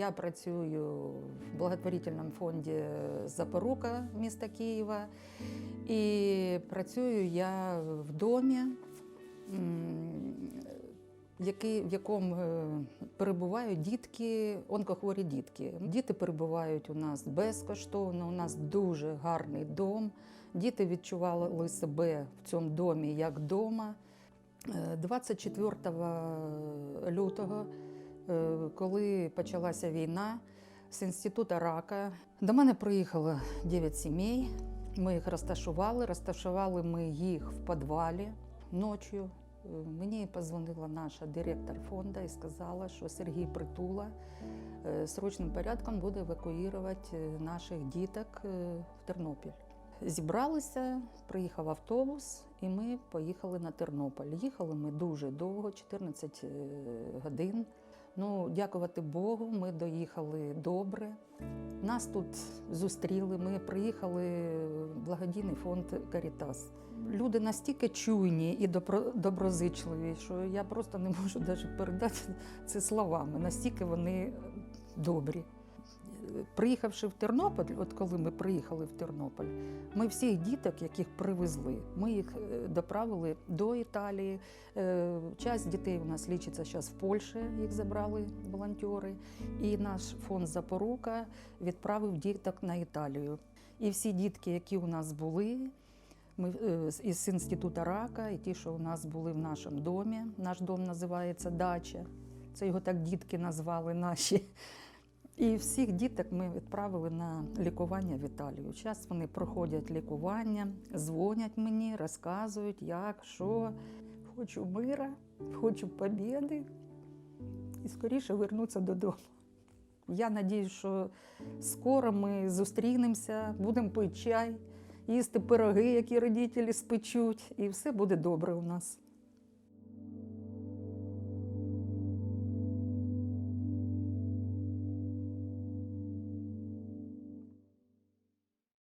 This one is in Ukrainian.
Я працюю в благотворительному фонді Запорука міста Києва. І працюю я в домі, в якому е, перебувають дітки, онкохворі дітки. Діти перебувають у нас безкоштовно, у нас дуже гарний дом. Діти відчували себе в цьому домі як вдома. Е, 24 лютого, е, коли почалася війна, з інституту рака до мене приїхало 9 сімей. Ми їх розташували. Розташували ми їх в підвалі ночі. Е, Мені позвонила наша директор фонду і сказала, що Сергій Притула е, срочним порядком буде евакуювати е, наших діток е, в Тернопіль. Зібралися, приїхав автобус, і ми поїхали на Тернопіль. Їхали ми дуже довго, 14 е, годин. Ну, дякувати Богу, ми доїхали добре. Нас тут зустріли. Ми приїхали в благодійний фонд Карітас. Люди настільки чуйні і добро- доброзичливі, що я просто не можу навіть передати це словами. Настільки вони добрі. Приїхавши в Тернопіль, от коли ми приїхали в Тернопіль, ми всіх діток, яких привезли, ми їх е, доправили до Італії. Е, Часть дітей у нас лічиться зараз в Польщі, їх забрали волонтери. І наш фонд Запорука відправив діток на Італію. І всі дітки, які у нас були, ми е, із інституту рака, і ті, що у нас були в нашому домі. Наш дом називається Дача. Це його так дітки назвали наші. І всіх діток ми відправили на лікування в Італію. Зараз вони проходять лікування, дзвонять мені, розказують, як, що. Хочу мира, хочу побіди і скоріше вернутися додому. Я сподіваюся, що скоро ми зустрінемося, будемо пити чай, їсти пироги, які родителі спечуть, і все буде добре у нас.